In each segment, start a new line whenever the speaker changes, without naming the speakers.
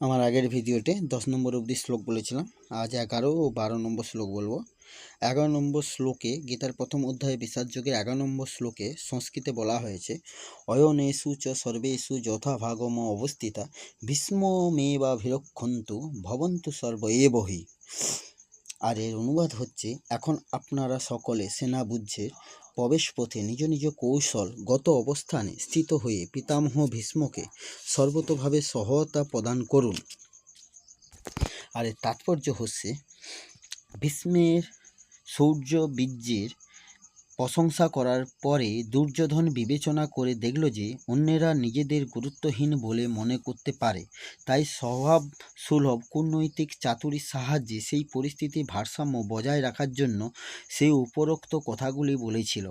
আমার আগের ভিডিওতে দশ নম্বর অবধি শ্লোক বলেছিলাম। আজ এগারো ও বারো নম্বর শ্লোক বলব। এগারো নম্বর শ্লোকে গীতার প্রথম অধ্যায়ে যোগের এগারো নম্বর শ্লোকে সংস্কৃতে বলা হয়েছে, অয়নেষু চ সর্বেষু যথাভাগম অবস্থিতা ভীষ্ম মে বা ভিরক্ষন্তু ভবন্তু সর্ব এ বহি আর এর অনুবাদ হচ্ছে, এখন আপনারা সকলে সেনা বুঝ্যের প্রবেশপথে নিজ নিজ কৌশল, গত অবস্থানে স্থিত হয়ে পিতামহ ভীষ্মকে সর্বতোভাবে সহায়তা প্রদান করুন। আর এর তাৎপর্য হচ্ছে, ভীষ্মের সৌর্য বীর্যের প্রশংসা করার পরে দুর্যোধন বিবেচনা করে দেখল যে অন্যেরা নিজেদের গুরুত্বহীন বলে মনে করতে পারে। তাই স্বভাব সুলভ, কূটনৈতিক চাতুরির সাহায্যে সেই পরিস্থিতির ভারসাম্য বজায় রাখার জন্য সে উপরোক্ত কথাগুলি বলেছিল।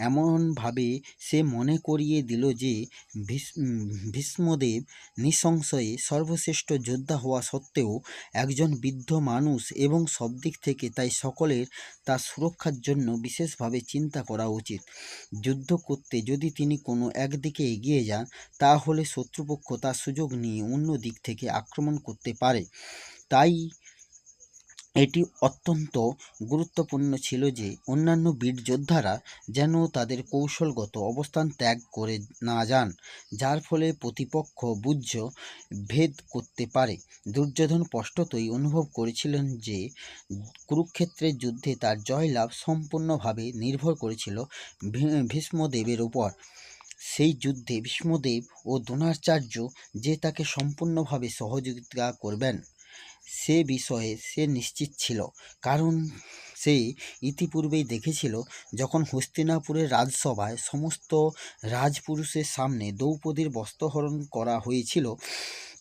এমনভাবে সে মনে করিয়ে দিল যে ভীষ- ভীষ্মদেব নিঃসংশয়ে সর্বশ্রেষ্ঠ যোদ্ধা হওয়া সত্ত্বেও একজন বৃদ্ধ মানুষ এবং সব দিক থেকে তাই সকলের তার সুরক্ষার জন্য বিশেষভাবে চিন্তা করা উচিত। যুদ্ধ করতে যদি তিনি কোনো একদিকে এগিয়ে যান, তাহলে শত্রুপক্ষ তার সুযোগ নিয়ে অন্য দিক থেকে আক্রমণ করতে পারে। তাই এটি অত্যন্ত গুরুত্বপূর্ণ ছিল যে অন্যান্য বীর যোদ্ধারা যেন তাদের কৌশলগত অবস্থান ত্যাগ করে না যান, যার ফলে প্রতিপক্ষ বুঝ ভেদ করতে পারে। দুর্যোধন স্পষ্টতই অনুভব করেছিলেন যে কুরুক্ষেত্রের যুদ্ধে তার জয়লাভ সম্পূর্ণভাবে নির্ভর করেছিল ভীষ্মদেবের উপর। সেই যুদ্ধে ভীষ্মদেব ও দ্রোণাচার্য যে তাকে সম্পূর্ণভাবে সহযোগিতা করবেন সে বিষয়ে সে নিশ্চিত ছিল। কারণ সে ইতিপূর্বেই দেখেছিল, যখন হস্তিনাপুরের রাজসভায় সমস্ত রাজপুরুষের সামনে দ্রৌপদীর বস্ত্রহরণ করা হয়েছিল,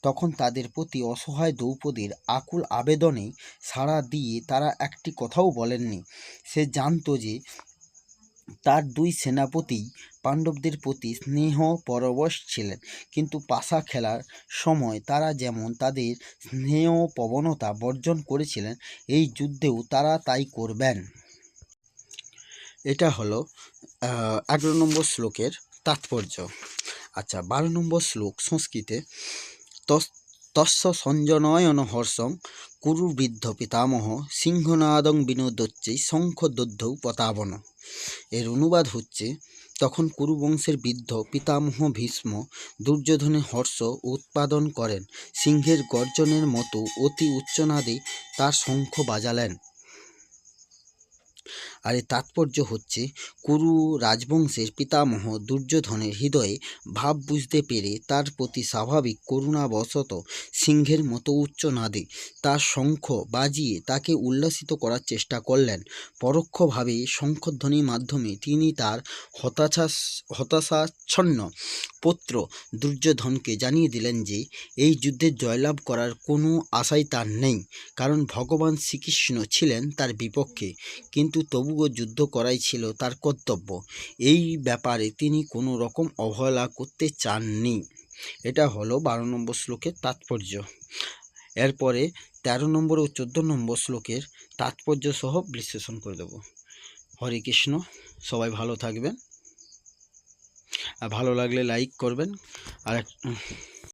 তখন তাদের প্রতি অসহায় দ্রৌপদীর আকুল আবেদনে সাড়া দিয়ে তারা একটি কথাও বলেননি। সে জানতো যে তার দুই সেনাপতি পাণ্ডবদের প্রতি স্নেহ পরবশ ছিলেন। কিন্তু পাশা খেলার সময় তারা যেমন তাদের স্নেহ প্রবণতা বর্জন করেছিলেন, এই যুদ্ধেও তারা তাই করবেন। এটা হলো এগারো নম্বর শ্লোকের তাৎপর্য। আচ্ছা বারো নম্বর শ্লোক সংস্কৃতে তস- তস্য সঞ্জনয়ন হর্ষং কুরু বৃদ্ধ পিতামহ সিংহনাদং শঙ্খ দদ্ধৌ পতাবন। এর অনুবাদ হচ্ছে, তখন কুরু বংশের বৃদ্ধ পিতামহ ভীষ্ম দুর্যোধনে হর্ষ উৎপাদন করেন, সিংহের গর্জনের মতো অতি উচ্চনাদে তার শঙ্খ বাজালেন। আর এর তাৎপর্য হচ্ছে, কুরু রাজবংশের পিতামহ দুর্যোধনের হৃদয়ে ভাব বুঝতে পেরে তার প্রতি স্বাভাবিক করুণাবশত সিংহের মতো উচ্চ নাদে তার শঙ্খ বাজিয়ে তাকে উল্লাসিত করার চেষ্টা করলেন। পরোক্ষভাবে শঙ্খধ্বনির মাধ্যমে তিনি তার হতাশা, হতাশাচ্ছন্ন পুত্র দুর্যোধনকে জানিয়ে দিলেন যে, এই যুদ্ধে জয়লাভ করার কোনো আশাই তার নেই, কারণ ভগবান শ্রীকৃষ্ণ ছিলেন তার বিপক্ষে। কিন্তু তবুও যুদ্ধ করাই ছিল তার কর্তব্য। এই ব্যাপারে তিনি কোনো রকম অবহেলা করতে চাননি। এটা হলো বারো নম্বর শ্লোকের তাৎপর্য। এরপরে তেরো নম্বর ও চোদ্দ নম্বর শ্লোকের তাৎপর্য সহ বিশ্লেষণ করে দেব। হরে কৃষ্ণ, সবাই ভালো থাকবেন। আর ভালো লাগলে লাইক করবেন। আর